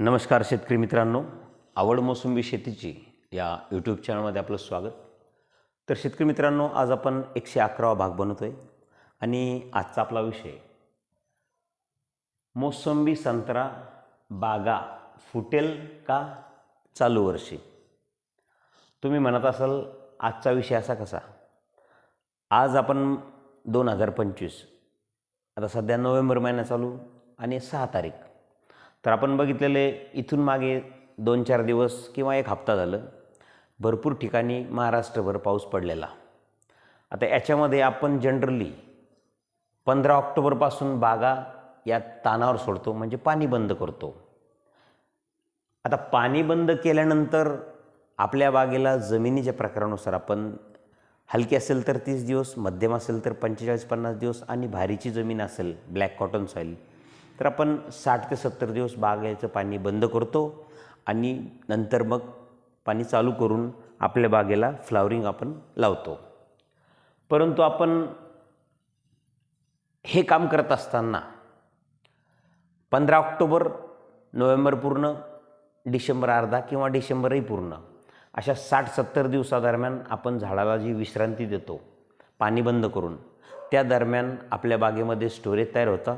नमस्कार शेतकरी मित्रांनो. आवड मोसंबी शेतीची या यूट्यूब चॅनलमध्ये आपलं स्वागत. तर शेतकरी मित्रांनो आज आपण एकशे अकरावा भाग बनवतो आहे आणि आजचा आपला विषय मोसंबी संत्रा बागा फुटेल का चालू वर्षी? तुम्ही म्हणत असाल आजचा विषय असा कसा? आज आपण दोन हजार पंचवीस आता सध्या नोव्हेंबर महिना चालू आणि सहा तारीख. तर आपण बघितलेले इथून मागे दोन चार दिवस किंवा एक हप्ता झालं भरपूर ठिकाणी महाराष्ट्रभर पाऊस पडलेला. आता याच्यामध्ये आपण जनरली पंधरा ऑक्टोबरपासून बागा या तानावर सोडतो म्हणजे पाणी बंद करतो. आता पाणी बंद केल्यानंतर आपल्या बागेला जमिनीच्या प्रकारानुसार आपण हलकी असेल तर तीस दिवस मध्यम असेल तर पंचेचाळीस पन्नास दिवस आणि भारीची जमीन असेल ब्लॅक कॉटन सॉईल तर आपण साठ ते सत्तर दिवस बागेचं पाणी बंद करतो आणि नंतर मग पाणी चालू करून आपल्या बागेला फ्लावरिंग आपण लावतो. परंतु आपण हे काम करत असताना पंधरा ऑक्टोबर नोव्हेंबर पूर्ण डिसेंबर अर्धा किंवा डिसेंबरही पूर्ण अशा साठ सत्तर दिवसादरम्यान आपण झाडाला जी विश्रांती देतो पाणी बंद करून त्या दरम्यान आपल्या बागेमध्ये स्टोरेज तयार होतं.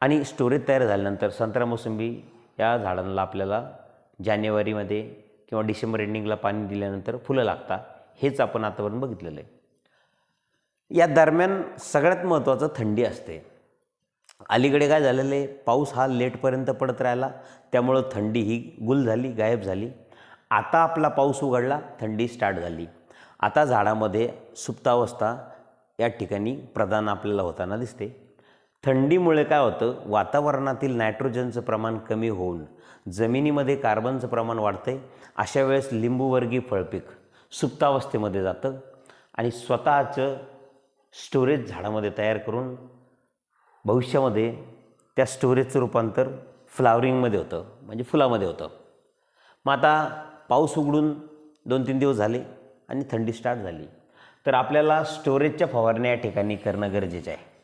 आणि स्टोरेज तयार झाल्यानंतर संत्रा मोसंबी या झाडांना आपल्याला जानेवारीमध्ये किंवा डिसेंबर एंडिंगला पाणी दिल्यानंतर फुलं लागतात हेच आपण आतापर्यंत बघितलेलं आहे. या दरम्यान सगळ्यात महत्त्वाचं थंडी असते. अलीकडे काय झालेलं आहे पाऊस हा लेटपर्यंत पडत राहिला त्यामुळं थंडी ही गुल झाली गायब झाली. आता आपला पाऊस उघडला थंडी स्टार्ट झाली. आता झाडामध्ये सुप्तावस्था या ठिकाणी प्रदान आपल्याला होताना दिसते. थंडीमुळे काय होतं? वातावरणातील नायट्रोजनचं प्रमाण कमी होऊन जमिनीमध्ये कार्बनचं प्रमाण वाढतं. अशा वेळेस लिंबूवर्गीय फळपीक सुप्तावस्थेमध्ये जातं आणि स्वतःचं स्टोरेज झाडामध्ये तयार करून भविष्यामध्ये त्या स्टोरेजचं रूपांतर फ्लावरिंगमध्ये होतं म्हणजे फुलामध्ये होतं. मग आता पाऊस उघडून दोन तीन दिवस झाले आणि थंडी स्टार्ट झाली. तर आपल्याला स्टोरेजच्या फवारण्या या ठिकाणी करणं गरजेचं आहे.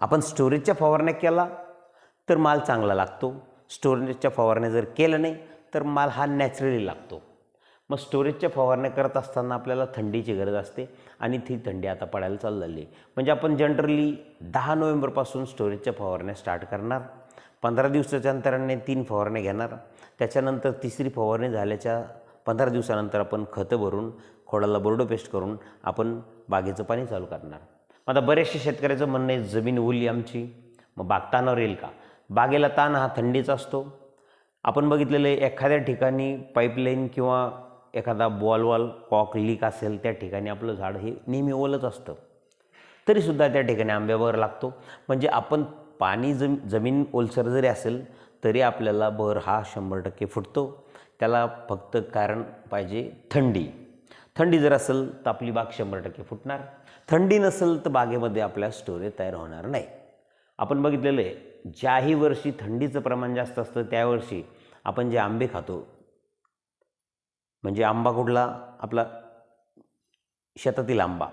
आपण स्टोरेजच्या फवारण्या केला तर माल चांगला लागतो. स्टोरेजच्या फवारण्या जर केलं नाही तर माल हा नॅचरली लागतो. मग स्टोरेजच्या फवारण्या करत असताना आपल्याला थंडीची गरज असते आणि ती थंडी आता पडायला चालू झाली म्हणजे आपण जनरली दहा नोव्हेंबरपासून स्टोरेजच्या फवारण्या स्टार्ट करणार. पंधरा दिवसाच्या अंतराने तीन फवारण्या घेणार. त्याच्यानंतर तिसरी फवारणी झाल्याच्या पंधरा दिवसानंतर आपण खतं भरून खोडाला बोर्डो पेस्ट करून आपण बागेचं पाणी चालू करणार. आता बरेचसे शेतकऱ्याचं म्हणणं आहे जमीन ओली आमची. मग बाग ताणावर येईल का? बागेला ताण हा थंडीचा असतो. आपण बघितलेलं आहे एखाद्या ठिकाणी पाईपलाईन किंवा एखादा बॉलवॉल कॉक लीक असेल त्या ठिकाणी आपलं झाड हे नेहमी ओलच असतं. तरीसुद्धा त्या ठिकाणी आंब्यावर लागतो. म्हणजे आपण पाणी जम जमीन ओलसर जरी असेल तरी आपल्याला बर हा शंभर टक्के फुटतो. त्याला फक्त कारण पाहिजे थंडी. थंडी जर असेल तर आपली बाग शंभर टक्के फुटणार. थंडी नसेल तर बागेमध्ये आपल्या स्टोरेज तयार होणार नाही. आपण बघितलेलं आहे ज्याही वर्षी थंडीचं प्रमाण जास्त असतं त्या वर्षी आपण जे आंबे खातो म्हणजे आंबा कुठला? आपला शेतातील आंबा.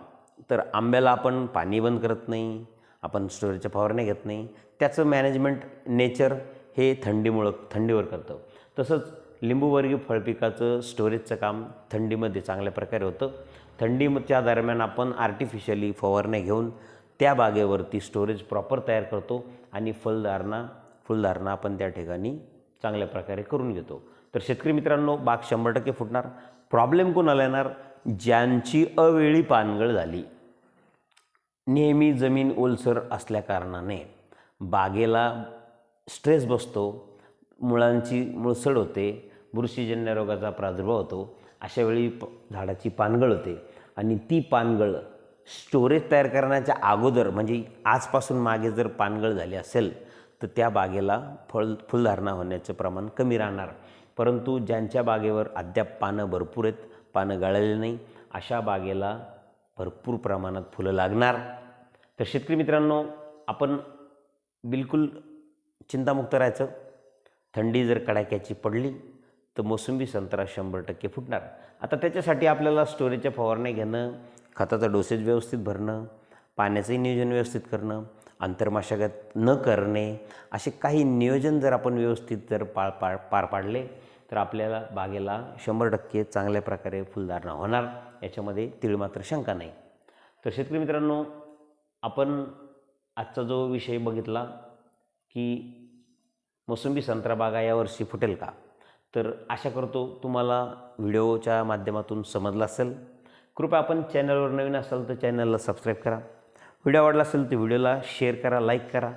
तर आंब्याला आपण पाणी बंद करत नाही आपण स्टोरेजच्या फवारण्या घेत नाही. त्याचं मॅनेजमेंट नेचर हे थंडीमुळं थंडीवर करतं. तसंच लिंबूवर्गीय फळपिकाचं स्टोरेजचं काम थंडीमध्ये चांगल्या प्रकारे होतं. थंडीच्या दरम्यान आपण आर्टिफिशियली फवारण्या घेऊन त्या बागेवरती स्टोरेज प्रॉपर तयार करतो आणि फलधारणा फुलधारणा आपण त्या ठिकाणी चांगल्या प्रकारे करून घेतो. तर शेतकरी मित्रांनो बाग शंभर टक्के फुटणार. प्रॉब्लेम कोणाला येणार? ज्यांची अवेळी पानगळ झाली. नेहमी जमीन ओलसर असल्याकारणाने बागेला स्ट्रेस बसतो. मुळांची मुळसड होते बुरशीजन्य रोगाचा प्रादुर्भाव होतो अशा वेळी प झाडाची पानगळ होते. आणि ती पानगळ स्टोरेज तयार करण्याच्या अगोदर म्हणजे आजपासून मागे जर पानगळ झाली असेल तर त्या बागेला फळ फुलधारणा होण्याचं प्रमाण कमी राहणार. परंतु ज्यांच्या बागेवर अद्याप पानं भरपूर आहेत पानं गळाली नाही अशा बागेला भरपूर प्रमाणात फुलं लागणार. तर शेतकरी मित्रांनो आपण बिलकुल चिंतामुक्त राहायचं. थंडी जर कडाक्याची पडली तर मोसंबी संत्रा शंभर टक्के फुटणार. आता त्याच्यासाठी आपल्याला स्टोरेजच्या फवारण्या घेणं खताचा डोसेज व्यवस्थित भरणं पाण्याचंही नियोजन व्यवस्थित करणं आंतरमाशागत न करणे असे काही नियोजन जर आपण व्यवस्थित जर पाळ पार पार पाडले तर आपल्याला बागेला शंभर टक्के चांगल्या प्रकारे फुलधारणा होणार. याच्यामध्ये तीळ मात्र शंका नाही. तर शेतकरी मित्रांनो आपण आजचा जो विषय बघितला की मोसंबी संत्रा बागा यावर्षी फुटेल का? तर आशा करतो तुम्हाला व्हिडिओच्या माध्यमातून समजलं असेल. कृपया आपण चॅनलवर नवीन असाल तर चॅनलला सबस्क्राईब करा. व्हिडिओ आवडला असेल तर व्हिडिओला शेअर करा लाईक करा.